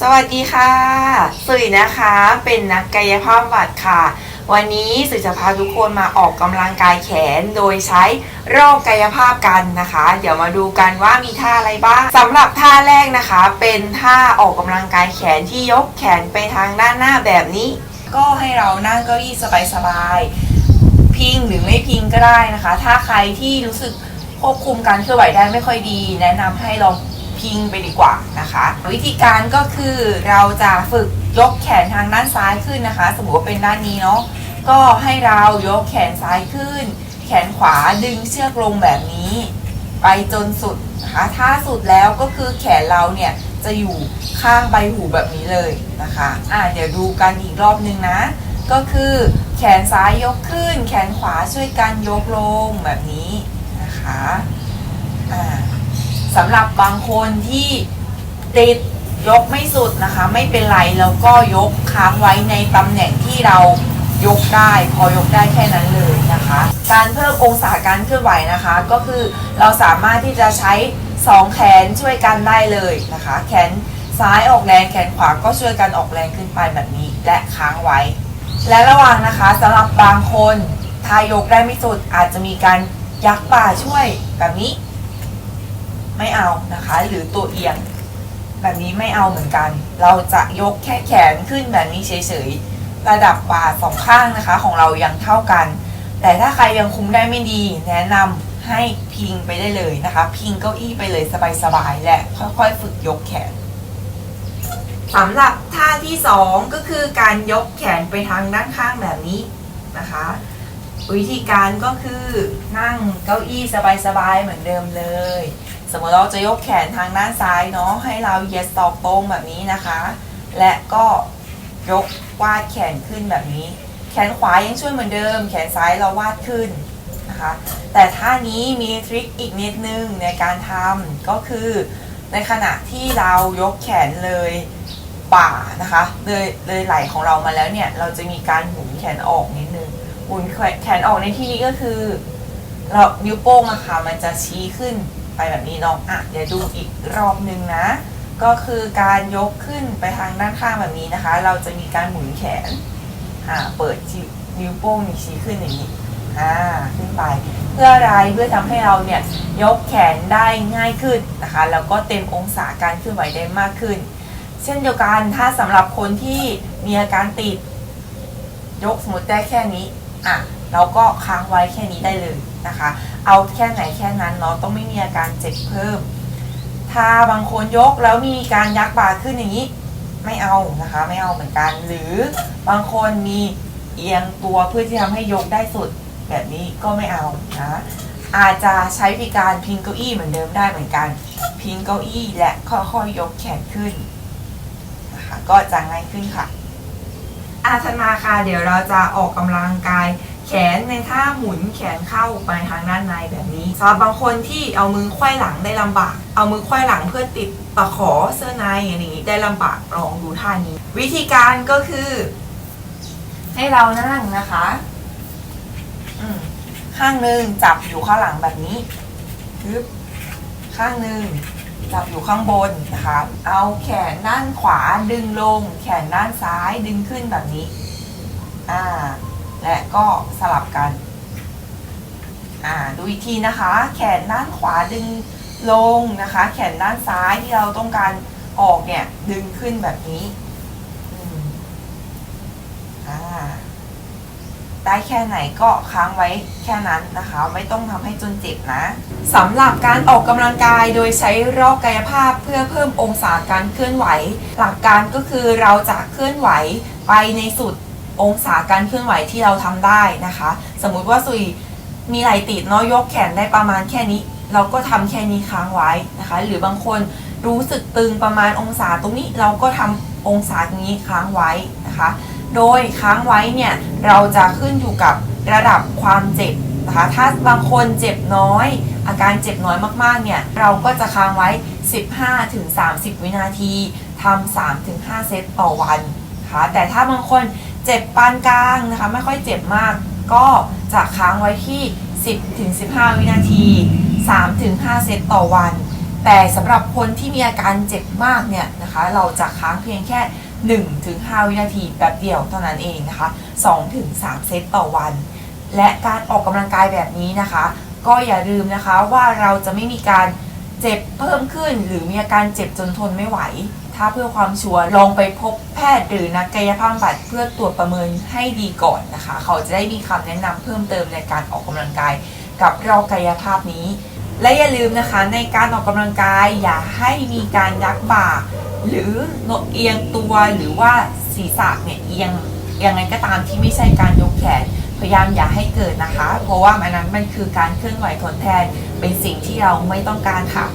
สวัสดีค่ะ สุยนะคะ เป็นนักกายภาพบำบัดค่ะ วันนี้สุยจะพาทุกคนมาออกกำลังกายแขนโดยใช้รอบกายภาพกันนะคะ เดี๋ยวมาดูกันว่ามีท่าอะไรบ้างสำหรับท่าแรกนะคะ เป็นท่าออกกำลังกายแขนที่ยกแขนไปทางด้านหน้าแบบนี้ ก็ให้เรานั่งเก้าอี้สบายๆพิงหรือไม่พิงก็ได้นะคะ ถ้าใครที่รู้สึกควบคุมการเคลื่อนไหวได้ไม่ค่อยดี แนะนำให้ลอง พิงไปดีกว่านะคะ วิธีการก็คือเราจะฝึกยกแขนทางด้านซ้ายขึ้นนะคะ สมมติว่าเป็นด้านนี้เนาะก็ให้เรายกแขนซ้ายขึ้น แขนขวาดึงเชือกลงแบบนี้ ไปจนสุดนะคะถ้าสุดแล้วก็คือแขนเราเนี่ยจะอยู่ข้างใบหูแบบนี้เลยนะคะอะเดี๋ยวดูกันอีกรอบนึงนะ ก็คือแขนซ้ายยกขึ้น แขนขวาช่วยกันยกลงแบบนี้นะคะอ่า สำหรับบางคนที่ติดยกไม่สุดนะคะ ไม่เป็นไรแล้วก็ยกค้างไว้ในตำแหน่งที่เรายกได้ พอยกได้แค่นั้นเลยนะคะ การเพิ่มองศาการเคลื่อนไหวนะคะ ก็คือเราสามารถที่จะใช้สองแขนช่วยกันได้เลยนะคะ แขนซ้ายออกแรงแขนขวาก็ช่วยกันออกแรงขึ้นไปแบบนี้ และค้างไว้ และระวังนะคะสำหรับบางคนทายกได้ไม่สุดอาจจะมีการยักบ่าช่วยแบบนี้ ไม่เอานะคะ หรือตัวเอียงแบบนี้ไม่เอาเหมือนกัน เราจะยกแค่แขนขึ้นแบบนี้เฉยๆ ระดับบ่าสองข้างนะคะ ของเรายังเท่ากัน แต่ถ้าใครยังคุมได้ไม่ดี แนะนำให้พิงไปได้เลยนะคะ พิงเก้าอี้ไปเลยสบายๆ และค่อยๆ ฝึกยกแขนสำหรับท่าที่สองก็คือการยกแขนไปทางด้านข้างแบบนี้นะคะ วิธีการก็คือนั่งเก้าอี้สบายๆ เหมือนเดิมเลย สมมติเราจะยกแขนทางด้านซ้ายเนาะให้เราเหยียดศอกตรงแบบนี้นะคะ และก็ยกวาดแขนขึ้นแบบนี้ แขนขวายังช่วยเหมือนเดิม แขนซ้ายเราวาดขึ้นนะคะแต่ท่านี้มีทริคอีกนิดนึงในการทำก็คือ ในขณะที่เรายกแขนเลยป่านะคะเลยเลยไหล่ของเรามาแล้วเนี่ย เราจะมีการหมุนแขนออกนิดนึงหมุนแขนออกในที่นี้ก็คือ เรานิ้วโป้งอะค่ะมันจะชี้ขึ้น ไปแบบนี้เนาะอะเดี๋ยวดูอีกรอบนึงนะ ก็คือการยกขึ้นไปทางด้านข้างแบบนี้นะคะ เราจะมีการหมุนแขนอ่าเปิดนิ้วโป้งนี่ชี้ขึ้นอย่างนี้อ่าขึ้นไป เพื่ออะไรเพื่อทำให้เราเนี่ยยกแขนได้ง่ายขึ้นนะคะ แล้วก็เต็มองศาการเคลื่อนไหวได้มากขึ้น เช่นเดียวกันถ้าสำหรับคนที่มีอาการติด ยกสมมติได้แค่นี้อะ เราก็ค้างไว้แค่นี้ได้เลยนะคะ เอาแค่ไหนแค่นั้นเนาะต้องไม่มีอาการเจ็บเพิ่ม ถ้าบางคนยกแล้วมีการยักบ่าขึ้นอย่างนี้ ไม่เอานะคะ ไม่เอาเหมือนกัน หรือบางคนมีเอียงตัวเพื่อที่ทำให้ยกได้สุด แบบนี้ก็ไม่เอานะอาจจะใช้วิธีการพิงเก้าอี้เหมือนเดิมได้เหมือนกัน พิงเก้าอี้และค่อยๆยกแขนขึ้นนะคะก็จะง่ายขึ้นค่ะอาสนาค่ะเดี๋ยวเราจะออกกำลังกาย แขนในท่าหมุนแขนเข้าไปทางด้านในแบบนี้สำหรับบางคนที่เอามือไขว้หลังได้ลำบาก เอามือไขว้หลังเพื่อติดตะขอเสื้อในอย่างนี้ได้ลำบากลองดูท่านี้ วิธีการก็คือ ให้เรานั่งนะคะข้างหนึ่งจับอยู่ข้างหลังแบบนี้ปึ๊บข้างหนึ่งจับอยู่ข้างบนนะคะ เอาแขนด้านขวาดึงลง แขนด้านซ้ายดึงขึ้นแบบนี้ อ่า และก็สลับกัน อ่า ดูอีกทีนะคะ แขนด้านขวาดึงลงนะคะ แขนด้านซ้ายที่เราต้องการออกเนี่ย ดึงขึ้นแบบนี้อ่าได้แค่ไหนก็ค้างไว้แค่นั้นนะคะ ไม่ต้องทำให้จนเจ็บนะสำหรับการออกกำลังกายโดยใช้รอบกายภาพเพื่อเพิ่มองศาการเคลื่อนไหว หลักการก็คือเราจะเคลื่อนไหวไปในสุด องศาการเคลื่อนไหวที่เราทำได้นะคะ สมมุติว่าสุยมีไหล่ติดเนาะยกแขนได้ประมาณแค่นี้ เราก็ทำแค่นี้ค้างไว้นะคะ หรือบางคนรู้สึกตึงประมาณองศาตรงนี้เราก็ทำองศาตรงนี้ค้างไว้นะคะ โดยค้างไว้เนี่ยเราจะขึ้นอยู่กับระดับความเจ็บนะคะ ถ้าบางคนเจ็บน้อย อาการเจ็บน้อยมากๆเนี่ยเราก็จะค้างไว้ 15-30 วินาทีทำ3-5 เซตต่อวันนะคะแต่ถ้าบางคน เจ็บปานกลางนะคะ ไม่ค่อยเจ็บมาก ก็จะค้างไว้ที่ 10-15 วินาที 3-5 เซตต่อวัน แต่สำหรับคนที่มีอาการเจ็บมากเนี่ยนะคะ เราจะค้างเพียงแค่ 1-5 วินาทีแป๊บเดียวเท่านั้นเองนะคะ 2-3 เซตต่อวัน และการออกกำลังกายแบบนี้นะคะ ก็อย่าลืมนะคะว่าเราจะไม่มีการ เจ็บเพิ่มขึ้นหรือมีอาการเจ็บจนทนไม่ไหว ถ้าเพื่อความชัวร์ลองไปพบแพทย์หรือนักกายภาพบำบัดเพื่อตรวจประเมินให้ดีก่อนนะคะ เขาจะได้มีคำแนะนำเพิ่มเติมในการออกกำลังกาย กับรอกกายภาพนี้ และอย่าลืมนะคะในการออกกำลังกายอย่าให้มีการยักบ่า หรือโนเอียงตัวหรือว่าศีรษะเนี่ยเอียงยังไงก็ตามที่ไม่ใช่การยกแขน ยายามอย่าให้เกิดนะคะ เพราะว่ามันนั้นมันคือการเคลื่อนไหวทดแทนเป็นสิ่งที่เราไม่ต้องการค่ะ